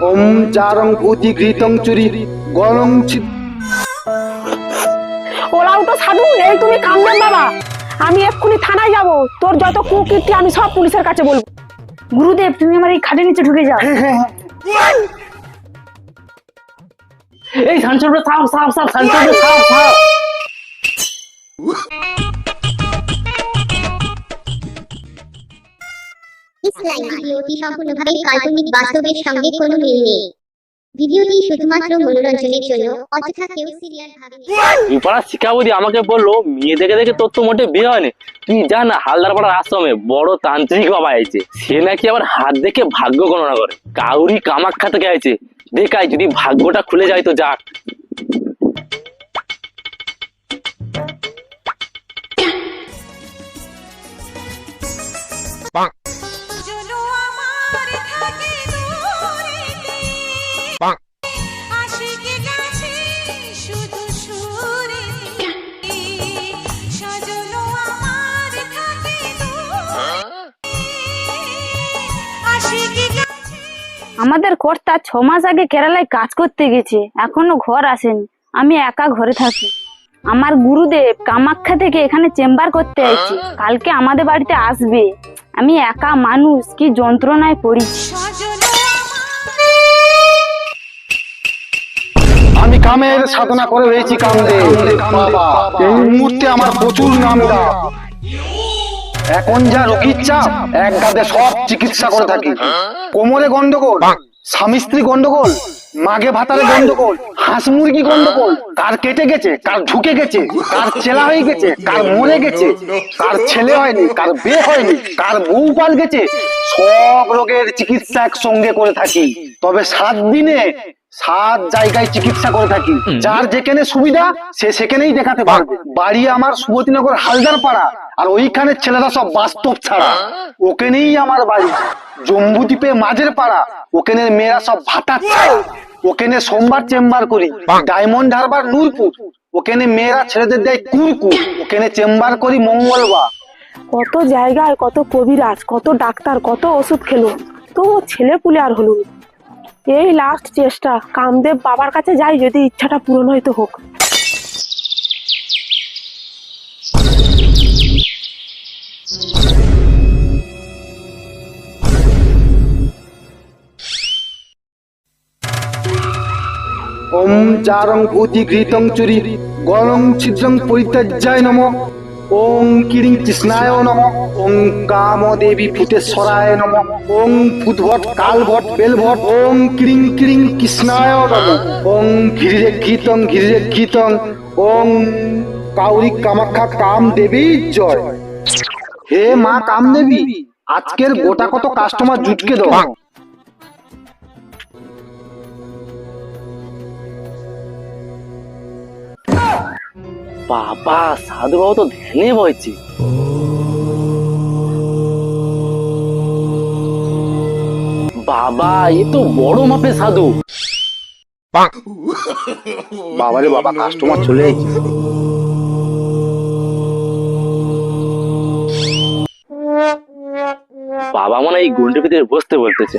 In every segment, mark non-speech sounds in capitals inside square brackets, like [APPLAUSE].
ওম চারং ভূতি ঘৃতং চুরি গলং ছি- ওরাও তো সাধু এই তুমি কামদেন বাবা। আমি এক্ষুনি থানায় যাব। তোর যত কুকীর্তি আমি সব পুলিশের কাছে বলব। গুরুদেব তুমি আমার এই খাটের নিচে ঢুকে যাও। এই সানচুরটা থাম সাপ সাপ সানচুরটা সাপ সাপ This ভিডিওটি সম্পূর্ণভাবে কাল্পনিক বাস্তবের সঙ্গে কোনো মিল নেই। ভিডিওটি শুধুমাত্র মনোরঞ্জনের জন্য অযথা কেউ সিরিয়াল ভাবেনি পাড়া শিক্ষাবতী আমাকে বলল মেয়ে দেখে দেখে তোর তো মোটে বিয়ে হয়নি। তুই যা না হালদার আশ্রমে বড় তান্ত্রিক বাবা আছে সে নাকি আবার হাত দেখে ভাগ্য গণনা করে। কাউরি কামাখ্যা থেকে আছে দেখাই যদি ভাগ্যটা খুলে যায় তো যাক চলো আমাদের কর্তা ছ মাস আগে কেরালায় কাজ করতে গেছে, এখনও ঘর আসেনি। আমি একা ঘরে থাকি। আমার গুরুদেব কামাখ্যা থেকে এখানে চেম্বার করতে আইছে। কালকে আমাদের বাড়িতে আসবে। আমি একা মানুষ, কি যন্ত্রণায় পড়েছি আমি কামের সাধনা করে হয়েছি কামদে এই মুহূর্তে আমার প্রচুর নাম। এখন যা রোগীর চাপ এক গাদে সব চিকিৎসা করে থাকি। কোমরে গন্ডগোল স্বামী স্ত্রী গন্ডগোল মাগে ভাতারে গন্ডগোল হাঁস মুরগি গন্ডগোল কার কেটে গেছে কার ঢুকে গেছে কার চেলা হয়ে গেছে কার মরে গেছে কার ছেলে হয়নি কার বিয়ে হয়নি কার বউ পাল গেছে সব রোগের চিকিৎসা একসঙ্গে করে থাকি। তবে সাত দিনে সাত জায়গায় চিকিৎসা করে থাকি। যার যেখানে সুবিধা সে সেখানেই দেখাতে পারবে। বাড়ি আমার সুবতীনগর হালদার পাড়া আর ওইখানে ছেলেরা সব বাস্তব ছাড়া। ওখানেই আমার বাড়ি। জম্বুদ্বীপে মাঝের পাড়া ওখানে মেয়েরা সব ভাতার ছাড়া ওখানে সোমবার চেম্বার করি। ডায়মন্ড হারবার নূরপুর। ওখানে মেয়েরা ছেলেদের দেয় কুরকুর। ওখানে চেম্বার করি মঙ্গলবার। কত জায়গায় কত কবিরাজ কত ডাক্তার কত ওষুধ খেলো। তো ছেলে পুলে আর হলো না। এই লাস্ট চেষ্টা। কামদেব বাবার কাছে যাই, যদি ইচ্ছাটা পূরণ হয়তো হোক। ওম চারং ঘৃতং চুরি। গলং ছিদ্রং পরিত্যাজ্যায় নম। ওং কিরিং কৃষ্ণায় নম, ওং কামদেবী ভূতেশ্বরায় নম, ওং ভূতভট কালভট বেলভট ওং কিরিং কিরিং কৃষ্ণায় নম, ওং ঘিরে ঘৃতং ঘিরে ঘৃতং ওং কাউরি কামাখ্যা কামদেবী জয়। হে মা কামদেবী, আজকের গোটা কত কাস্টমার জুটকে দাও বাবা সাধু বাবা তো ধ্যানে বইছে। বাবা এ তো বড় মাপে সাধু। বাবারে বাবা কাস্টমার চলে এসেছে। বাবা মনে এই গন্ডির ভিতরে বসতে বলতেছে।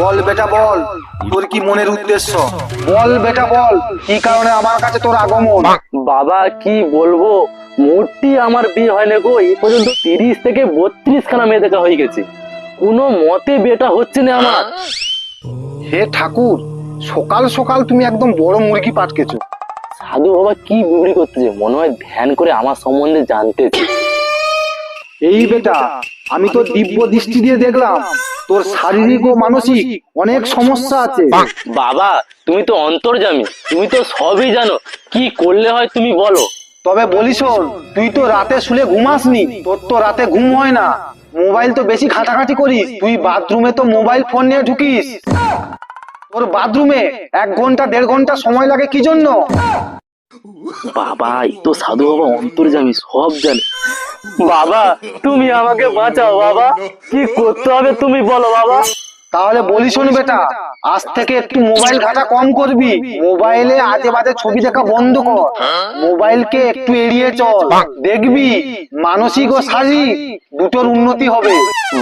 বল বেটা বল তোর কি মনের উদ্দেশ্য? বল বেটা বল কি কারণে আমার কাছে তোর আগমন? বাবা কি বলব? মোটটি আমার বিয়ে হয় না গো এই পর্যন্ত তিরিশ থেকে বত্রিশ খানা মেয়ে দেখা হয়ে গেছে। কোনো মতে বেটা হচ্ছে না আমার। হে ঠাকুর সকাল সকাল তুমি একদম বড় মুরগি পাটকেছো। সাধু বাবা কি বিবরি করতেছে? মনে হয় ধ্যান করে আমার সম্বন্ধে জানতেছে। এই বেটা আমি তো দিব্য দৃষ্টি দিয়ে দেখলাম। তোর শারীরিক ও মানসিক অনেক সমস্যা আছে। বাবা তুমি তো অন্তর্জামী তুমি তো সবই জানো। কি করলে হয় তুমি বলো। তবে বলি শোন তুই তো রাতে শুলে ঘুমাসনি তোর তো রাতে ঘুম হয় না। মোবাইল তো বেশি ঘাটাঘাটি করিস তুই বাথরুমে তো মোবাইল ফোন নিয়ে ঢুকিস। তোর বাথরুমে এক ঘণ্টা দেড় ঘণ্টা সময় লাগে কি জন্য? বাবা এই তো সাধু বাবা অন্তর্জামী সব জানে। বাবা তুমি আমাকে বাঁচাও বাবা। কি করতে হবে তুমি বলো বাবা। তাহলে বলি শোন বেটা আজ থেকে একটু মোবাইল ঘাটা কম করবি। মোবাইলে আজে বাজে ছবি দেখা বন্ধ কর। মোবাইলকে একটু এড়িয়ে চল। দেখবি মানসিক ও শারীরিক দুটোর উন্নতি হবে।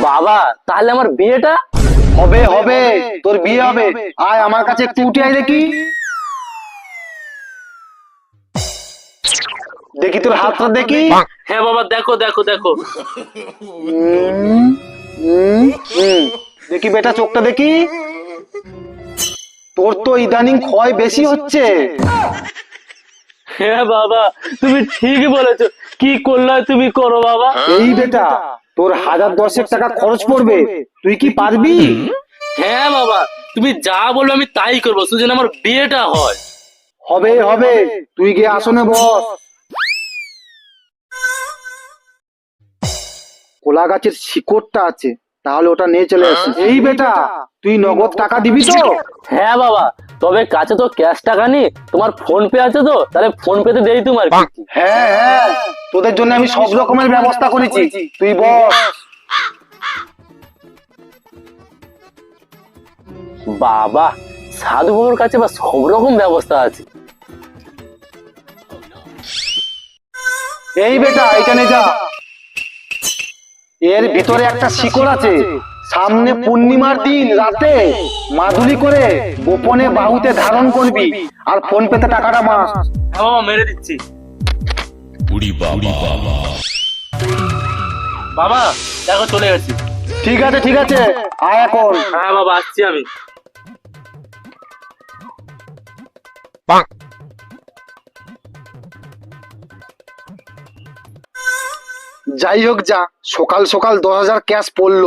বাবা তাহলে আমার বিয়েটা? হবে হবে তোর বিয়ে হবে। আয় আমার কাছে একটু উঠে আয় দেখি। দেখি তোর হাতটা দেখি। হ্যাঁ বাবা দেখো দেখো দেখো। দেখি বেটা চোখটা দেখি। তোর তো ইদানিং ক্ষয় বেশি হচ্ছে। হ্যাঁ বাবা তুমি ঠিক বলেছ। কি করলে তুমি করো বাবা। এই বেটা তোর হাজার দশেক টাকা খরচ পড়বে। তুই কি পারবি? হ্যাঁ বাবা তুমি যা বলবে আমি তাই করব। শুধু আমার বিয়েটা হয়। হবে হবে। তুই গিয়ে আসনে বস। কোলা গাছের শিকড়টা আছে তাহলে ওটা নিয়ে চলে আসিস এই বেটা তুই নগদ টাকা দিবি তো? হ্যাঁ বাবা তবে কাছে তো ক্যাশ টাকা নেই তোমার ফোন পে আছে তো? তাহলে ফোন পে তে দেই তোমার। হ্যাঁ হ্যাঁ তোদের জন্য আমি সব রকমের ব্যবস্থা করেছি। তুই বস। বাবা সাধু বাবুর কাছে বা সব রকম ব্যবস্থা আছে। এই বেটা এখানে যা। এর ভিতরে একটা শিকড় আছে। সামনে পূর্ণিমার দিন রাতে। মাদুলি করে গোপনে বাহুতে ধারণ করবি আর ফোন পেতে টাকাটা মাস। হ্যাঁ বাবা মেরে দিচ্ছি। বাবা। দেখো চলে গেছি। ঠিক আছে ঠিক আছে। আয় এখন। হ্যাঁ বাবা আসছি আমি। যাই হোক যা সকাল সকাল দশ হাজার ক্যাশ পড়ল।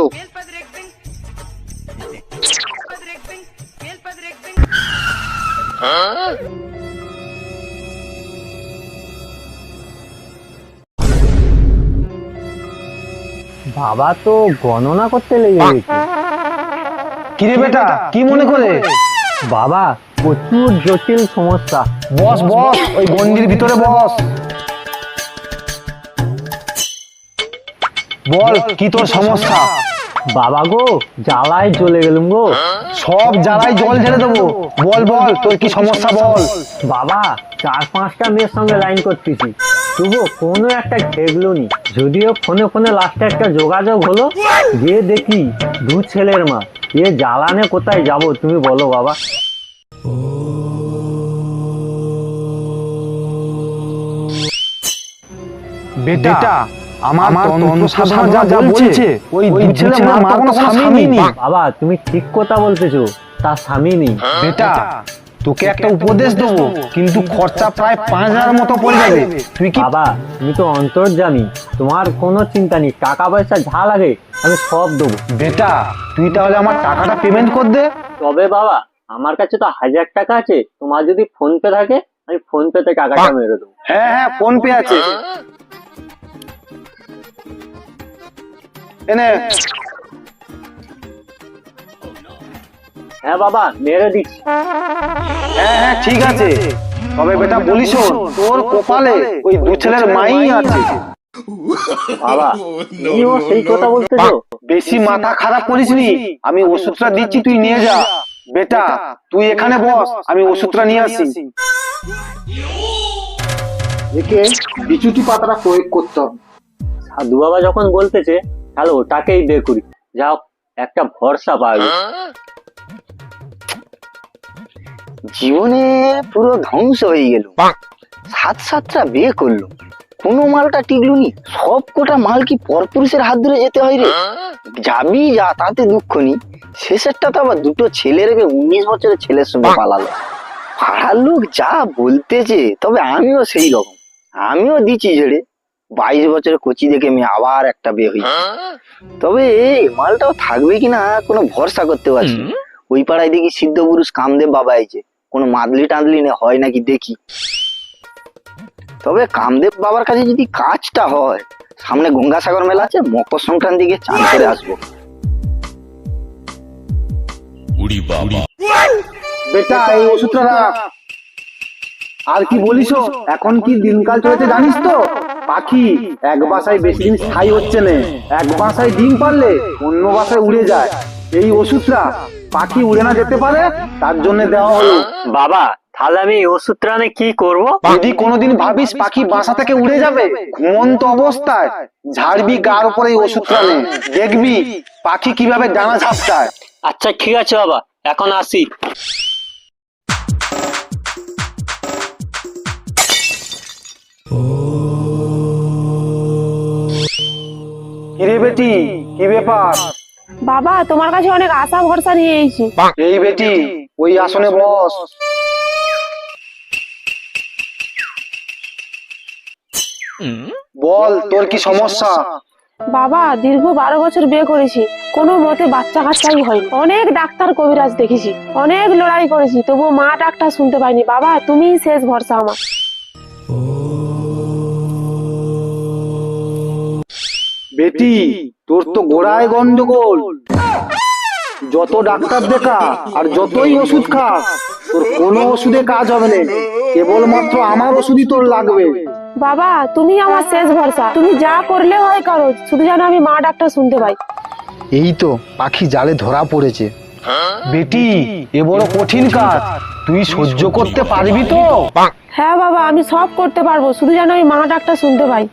বাবা তো গণনা করতে লেগে গেছে। কিরে বেটা কি মনে করে? বাবা প্রচুর জটিল সমস্যা। বস বস ওই গন্ডির ভিতরে বস। বল কি তোর সমস্যা? বাবা গো জ্বালায় চলে গেলুম গো। সব জ্বালায় জল ঢেলে দেবো। বল বল তোর কি সমস্যা বল? বাবা চার পাঁচটা মেয়ের সঙ্গে লাইন করতেছি। তবু কোনো একটা ঠেকলো নি। যদিও ফোনে ফোনে লাস্টে একটা যোগাযোগ হলো গিয়ে দেখি দু ছেলের মা। এ জ্বালানে কোথায় যাব তুমি বলো বাবা। বেটা আমার তন্ত্র সাধনা যা বলছে ওই দু ছেলে মা কোনো স্বামী নেই। বাবা তুমি ঠিক কথা বলতেছো তার স্বামী নেই। বেটা তোকে একটা উপদেশ দেবো কিন্তু খরচা প্রায় পাঁচ হাজার মতো পড়ে যাবে। তুই কি বাবা তুমি তো অন্তর্জামী তোমার কোনো চিন্তা নেই টাকা পয়সা যা লাগে আমি সব দেবো। বেটা তুই তাহলে আমার টাকাটা পেমেন্ট কর দে। তবে বাবা আমার কাছে তো হাজার টাকা আছে তোমার যদি ফোন পে থাকে আমি ফোন পেতে টাকাটা মেরে দেবো। হ্যাঁ হ্যাঁ ফোন পে আছে। এনে। হ্যাঁ বাবা মেরে দিচ্ছি। হ্যাঁ হ্যাঁ ঠিক আছে। তবে বেটা বলিস তোর কপালে ওই দু ছেলের মাই আছে। বাবা তুমিও সেই কথা বলতেছো বেশি মাথা খারাপ করিসনি আমি ওষুধটা দিচ্ছি তুই নিয়ে যা। বেটা তুই এখানে বস আমি ওষুধটা নিয়ে আসি। একে বিচুটি পাতাটা প্রয়োগ করতে হবে। সাধু বাবা যখন বলতেছে তাহলে ওটাকেই বের করি। যাও একটা ভরসা পাবে জীবনে পুরো ধ্বংস হয়ে গেল। সাত সাতটা বিয়ে করল। কোনো মালটা টিকলো নি সব কোটা মাল কি পরপুরুষের হাত ধরে যেতে হয় রে? যাবি যা তাতে দুঃখ নি শেষেরটা তো আবার দুটো ছেলে রেখে উনিশ বছরের ছেলের সঙ্গে পালালো। পাড়ার লোক যা বলতেছে তবে আমিও সেই রকম। আমিও দিচ্ছি ঝেড়ে বাইশ বছরের কচি দেখে আমি আবার একটা বিয়ে হয়েছি। তবে এই মালটাও থাকবে কিনা কোনো ভরসা করতে পারছি ওই পাড়ায় দেখি সিদ্ধ পুরুষ কামদেব বাবা আইছে। কোনো মাদলি টাদলি নে হয় নাকি দেখি। তবে কামদেব বাবার কাছে যদি কাজটা হয় সামনে গঙ্গাসাগর মেলা আছে মকর সংক্রান্তি গিয়ে চান করে আসব। বেটা এই ওষুধটা আর কি বলিস এখন কি দিনকাল চলেছে জানিস তো? পাখি এক বাসায় বেশি দিন স্থায়ী হচ্ছে না। এক বাসায় ডিম পারলে অন্য বাসায় উড়ে যায়। এই ওষুধটা পাখি উড়ে না যেতে পারে তার জন্য দেওয়া হলো। বাবা তাহলে আমি এই ওষুধটা আমি কি করব? যদি কোনোদিন ভাবিস পাখি বাসা থেকে উড়ে যাবে ঘুমন্ত অবস্থায় ঝাড়বি গার উপরে এই ওষুধটা নে। দেখবি পাখি কীভাবে ডানা ঝাপটায়। আচ্ছা ঠিক আছে বাবা এখন আসি। কিরে বেটি? কি ব্যাপার? বাবা তোমার কাছে অনেক আশা ভরসা নিয়ে এসেছি। এই বেটি ওই আসনে বস। বল তোর কি সমস্যা? বাবা দীর্ঘ বারো বছর বিয়ে করেছি। কোনো মতে বাচ্চা কাচ্চাই হয়নি। অনেক ডাক্তার কবিরাজ দেখেছি। অনেক লড়াই করেছি তবুও মা ডাক্তার শুনতে পাইনি। বাবা তুমিই শেষ ভরসা আমার। বেটি তোর তো গোড়ায় গন্ডগোল। যত ডাক্তার দেখা আর যতই ওষুধ খা তোর কোনো ওষুধে কাজ হবে না। কেবলমাত্র আমার ওষুধই তোর লাগবে। বাবা তুমি আমার শেষ ভরসা। তুমি যা করলে হয় করো শুধু যেন আমি মা ডাক্তার শুনতে পাই। এই তো পাখি জালে ধরা পড়েছে। বেটি এ বড় কঠিন কাজ। তুই সহ্য করতে পারবি তো? হ্যাঁ বাবা আমি সব করতে পারব। শুধু যেন আমি মা ডাক্তার শুনতে পাই।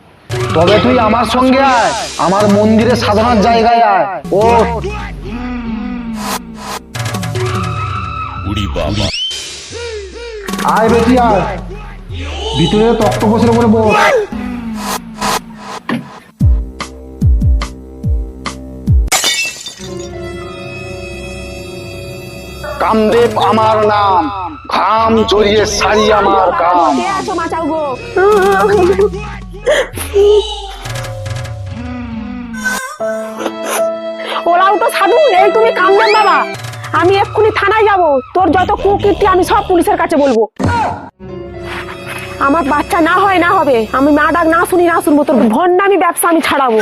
তবে তুই আমার সঙ্গে আয়? আমার মন্দিরে সাধনার জায়গায় আয়। ও আয় বেটি আয়। ভিতরে তক্ত বসে উপরে বস। কামদেব আমার নাম। ঘাম জড়িয়ে সারি আমার কাম। কে আছো মাচাও গো। [LAUGHS] ওরাও তো সাধু এই তুমি কামদেন বাবা। আমি এক্ষুনি থানায় যাব। তোর যত কুকীর্তি আমি সব পুলিশের কাছে বলব। আমার বাচ্চা না হয় না হবে। আমি মা ডাক না শুনি না শুনব। তোর ভণ্ডামি ব্যবসা আমি ছাড়াবো।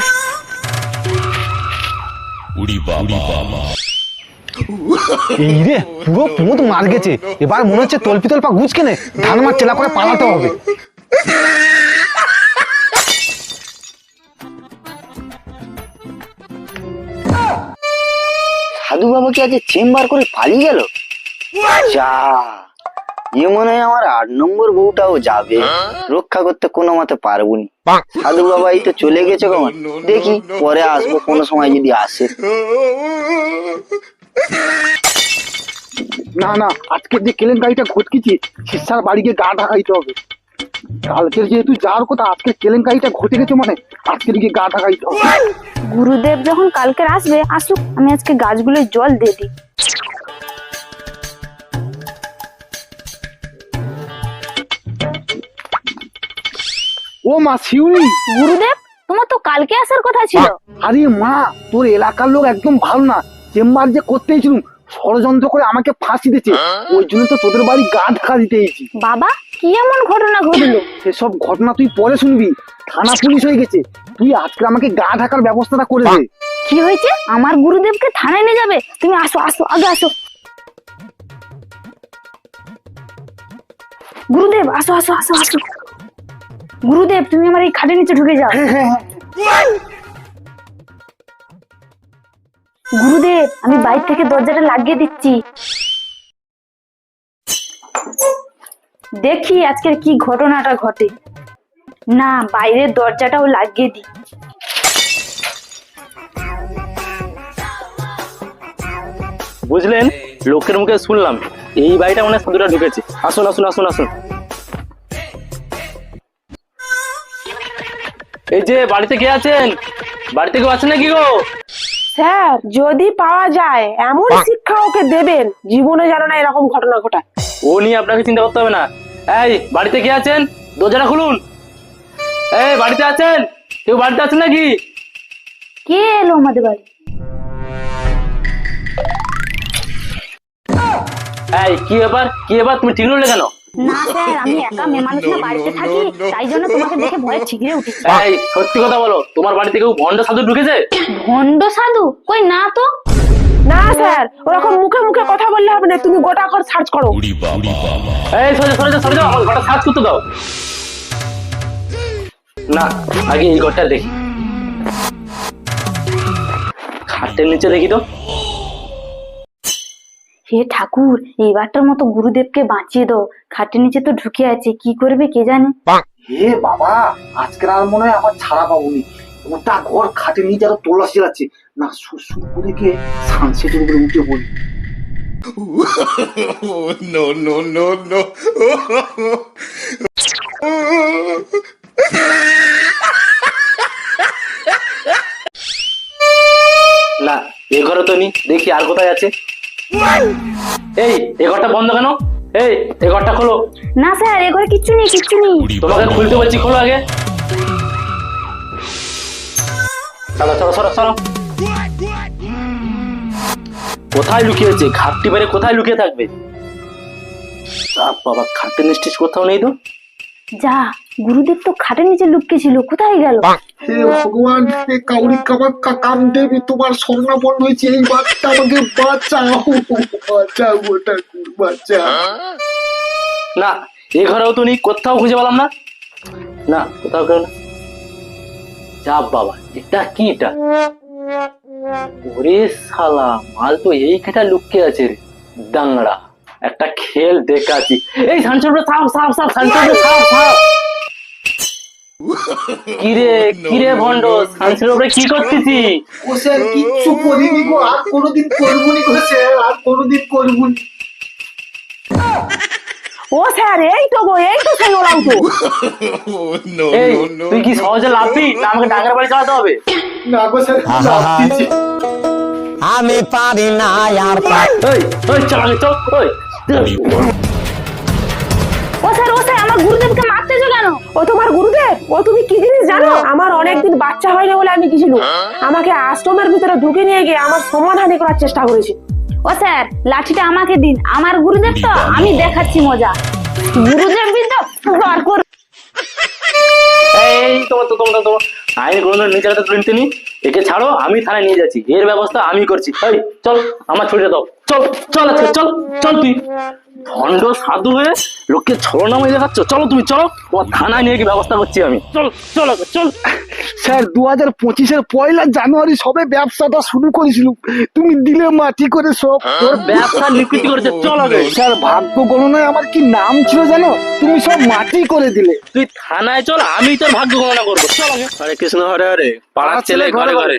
এই রে পুরো পুঁত মার গেছে। এবার মনে হচ্ছে তল্পি তল্পা গুছকে নে। ধান মার চেলা করে পালাতে হবে। সাধু বাবা কি আজ চেম্বার করে পালিয়ে গেল? যা। এ মনে হয় আমার আট নম্বর বউটাও যাবে। রক্ষা করতে কোনো মতে পারবনি। সাধু বাবা এই তো চলে গেছে কখন দেখি পরে আসব কোনো সময় যদি আসে। না না আজকে যে কেলেঙ্কারিটা ঘটকেছি শিষ্যার বাড়ি গিয়ে গা ঢাকাইতে হবে। কালকের যেহেতু যার কথা আজকে কেলেঙ্কারিটা ঘটে গেছে মানে আজকের গিয়ে গা ঢাকাইতে হবে। গুরুদেব যখন কালকে আসবে আসুক আমি আজকে গাছগুলোয় জল দিয়ে দিই। ও মা শিউলি। গুরুদেব তোমার তো কালকে আসার কথা ছিল। আরে মা তোর এলাকার লোক একদম ভালো না। চেম্বার যে করতে ষড়যন্ত্র করে আমাকে ফাঁসি দিয়েছে। ওই জন্য তো তোদের বাড়ি গা ঢাকা দিতে বাবা কি এমন ঘটনা ঘটলো? সেসব ঘটনা তুই পরে শুনবি। থানা পুলিশ হয়ে গেছে। তুই আজকে আমাকে গা ঢাকার ব্যবস্থাটা করে দে। কি হয়েছে? আমার গুরুদেবকে থানায় নিয়ে যাবে? তুমি আসো আসো আগে আসো। গুরুদেব আসো আসো আসো আসো। গুরুদেব তুমি আমার এই খাটের নিচে ঢুকে যাও। গুরুদেব আমি বাইরে থেকে দরজাটা লাগিয়ে দিচ্ছি। দেখি আজকের কি ঘটনাটা ঘটে। না বাইরের দরজাটাও লাগিয়ে দিই। বুঝলেন? লোকের মুখে শুনলাম। এই বাড়িটা মানে সাধুরা ঢুকেছে। আসুন আসুন আসুন আসুন। এই যে বাড়িতে কে আছেন? বাড়িতে কেউ আছেন নাকি গো? স্যার যদি পাওয়া যায় এমন শিক্ষা ওকে দেবেন। জীবনে যেন না এরকম ঘটনা ঘটায়। ও নিয়ে আপনাকে চিন্তা করতে হবে না। এই বাড়িতে কে আছেন? দরজাটা খুলুন। এই বাড়িতে আছেন? কেউ বাড়িতে আছেন নাকি? কে এলো আমাদের বাড়ি? এই কি ব্যাপার? কি ব্যাপার? তুমি ঠিক রইলে কেন? না স্যার আমি একা মেয়ে মানুষ না বাড়িতে থাকি তাই জন্য তোমাকে দেখে ভয়ে ঠিকরে উঠেছি। এই সত্যি কথা বলো তোমার বাড়িতে কেউ ভণ্ড সাধু ঢুকেছে? ভণ্ড সাধু? কই না তো? স্যার। ওরকম মুখে মুখে কথা বললে হবে না তুমি গোটা ঘর সার্চ করো। এই সরে সরে সরে যাও আমার ঘরটা সার্চ করতে দাও। না আগে এই ঘরটা দেখি। খাটের নিচে দেখি তো। হে ঠাকুর এইবারটার মতো গুরুদেবকে বাঁচিয়ে দাও। খাটের নিচে তো ঢুকে আছে কি করবে কে জানে? হে বাবা আজকের আর মনে হয় আমার ছাড়া পাবনি ওটা ঘর খাটের নিচে আরও তল্লাশি যাচ্ছে না সুসুর করে গিয়ে সানসেটের উপরে উঠে পড়ি [LAUGHS] no, no, no, no. না এ ঘরে তো নি দেখি আর কোথায় আছে। এই এ ঘরটা বন্ধ কেন? এই এ ঘরটা খোলো। না স্যার এ ঘরে কিচ্ছু নেই কিচ্ছু নেই। তোমাকে খুলতে বলছি খোলো আগে। চলো চলো সরো সরো। কোথায় লুকিয়েছে? ঘাপটি মেরে কোথায় লুকিয়ে থাকবে? বাবা খাটের নিশ্চিত কোথাও নেই তো? যা গুরুদেব তো খাটের নিচে লুকিয়ে ছিল কোথায় গেল? হে ভগবান হে কাউরি কামার কাকান দেবী তোমার স্বর্ণাপন্ন হয়েছে এই বাচ্চা আমাকে বাঁচাও বাঁচাও বাঁচাও। না এ ঘরেও তো নেই কোথাও খুঁজে পেলাম না। না কোথাও কেউ যা বাবা এটা কি এটা? ওরে শালা, মাল তো এই খেটা লুকিয়ে আছে রে। দাংড়া, একটা খেল দেখাচ্ছি। এই সানচুর সাপ সাপ সাপ সানচুর সাপ সাপ কিরে কিরে ভন্ড উপরে কি করতেছি? ও স্যার, কিচ্ছু করিনি গো, আর কোনোদিন করবুনি গো, স্যার, আর কোনোদিন করবুনি ও স্যার এই তো গো এই তো সেই ওরাও তো। এই. তুই কি সহজে লাভবি না আমাকে ডাঙ্গার বাড়ি চালাতে হবে? না গো স্যার আমি পারি না আর ওই ওই চল আগে চল ওই ও স্যার ও স্যার আমার গুরুদেবকে মারতেছো কেন? ও তোমার গুরুদেব? ও তুমি কি জিনিস জানো? আমার অনেকদিন বাচ্চা হয়নি বলে আমি গেছিল আমাকে আশ্রমের ভিতরে ঢুকে নিয়ে গিয়ে আমার সমাধানী করার চেষ্টা করেছে। ও স্যার লাঠিটা আমাকে দিন। আমার গুরুদেব তো আমি দেখাচ্ছি মজা। গুরুদেব কিন্তু বার কর। এই তোমার তো তোমরা তোমার। আইন কোনো নিজের হাতে তুলে নিতে নি একে ছাড়ো আমি থানায় নিয়ে যাচ্ছি। এর ব্যবস্থা আমি করছি। চল আমার ছুটিটা দাও। চল চল চল চল তুই। ভণ্ড সাধু হয়ে লোককে ছলনাময় দেখাচ্ছ? চলো তুমি চলো। তোমার থানায় নিয়ে গিয়ে ব্যবস্থা করছি আমি। চল চল চল। স্যার দু হাজার পঁচিশের পয়লা জানুয়ারি সবে ব্যবসাটা শুরু করেছিল। তুমি দিলে মাটি করে সব। তোর ব্যবসা নিকৃতি করেছে। চল আগে। স্যার ভাগ্য গণনায় আমার কি নাম ছিল জানো? তুমি সব মাটি করে দিলে। তুই থানায় চল আমি তোর ভাগ্য গণনা করব। চল আগে। হরে কৃষ্ণ হরে হরে। পাড়ার ছেলে ঘরে। ঘরে।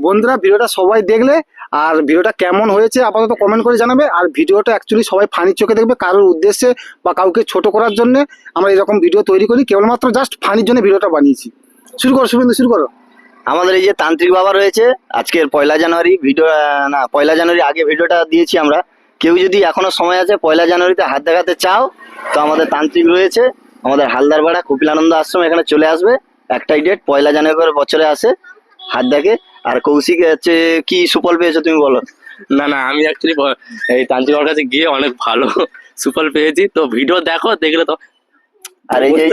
বন্ধুরা ভিডিওটা সবাই দেখলে। আর ভিডিওটা কেমন হয়েছে আপাতত কমেন্ট করে জানাবে। আর ভিডিওটা অ্যাকচুয়ালি সবাই ফানির চোখে দেখবে কারোর উদ্দেশ্যে বা কাউকে ছোট করার জন্য আমরা এরকম ভিডিও তৈরি করি। কেবলমাত্র জাস্ট ফানির জন্য ভিডিওটা বানিয়েছি। শুরু করো শুভেন্দু, শুরু করো। আমাদের এই যে তান্ত্রিক বাবা রয়েছে, আজকের পয়লা জানুয়ারি ভিডিও না, পয়লা জানুয়ারি আগে ভিডিওটা দিয়েছি আমরা। কেউ যদি এখনও সময় আছে, পয়লা জানুয়ারিতে হাত দেখাতে চাও, তো আমাদের তান্ত্রিক রয়েছে, আমাদের হালদারপাড়া কপিলানন্দ আশ্রম এখানে চলে আসবে। একটাই ডেট পয়লা জানুয়ারি বছরে আসে, হাত দেখে। আর কৌশিক হচ্ছে কি সুফল পেয়েছ তুমি বলো? না না আমি অ্যাকচুয়ালি এই তান্ত্রিকের কাছে গিয়ে অনেক ভালো [LAUGHS] সুফল পেয়েছি। তো ভিডিও দেখো দেখলে তো আর এই যে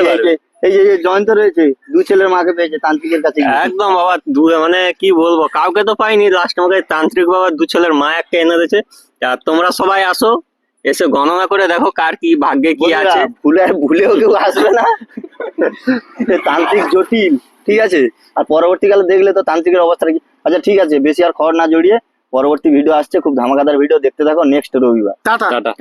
এই যে- জয়ন্ত রয়েছে দু ছেলের মাকে পেয়েছে তান্ত্রিকের কাছে একদম বাবা দু মানে কি বলব কাউকে তো পাইনি। লাস্ট আমাকে তান্ত্রিক বাবা দু ছেলের মা একটা এনে দিয়েছে। আর তোমরা সবাই আসো এসে গণনা করে দেখো কার কি ভাগ্যে কি আছে। ভুলে ভুলেও কেউ আসবে না। তান্ত্রিক জটিল। ঠিক আছে? আর পরবর্তীকালে দেখলে তো তান্ত্রিকের অবস্থা কি? আচ্ছা ঠিক আছে বেশি আর খবর না জড়িয়ে পরবর্তী ভিডিও আসছে খুব ধামাকাদার ভিডিও দেখতে থাকো নেক্সট রবিবার। টাটা। টাটা।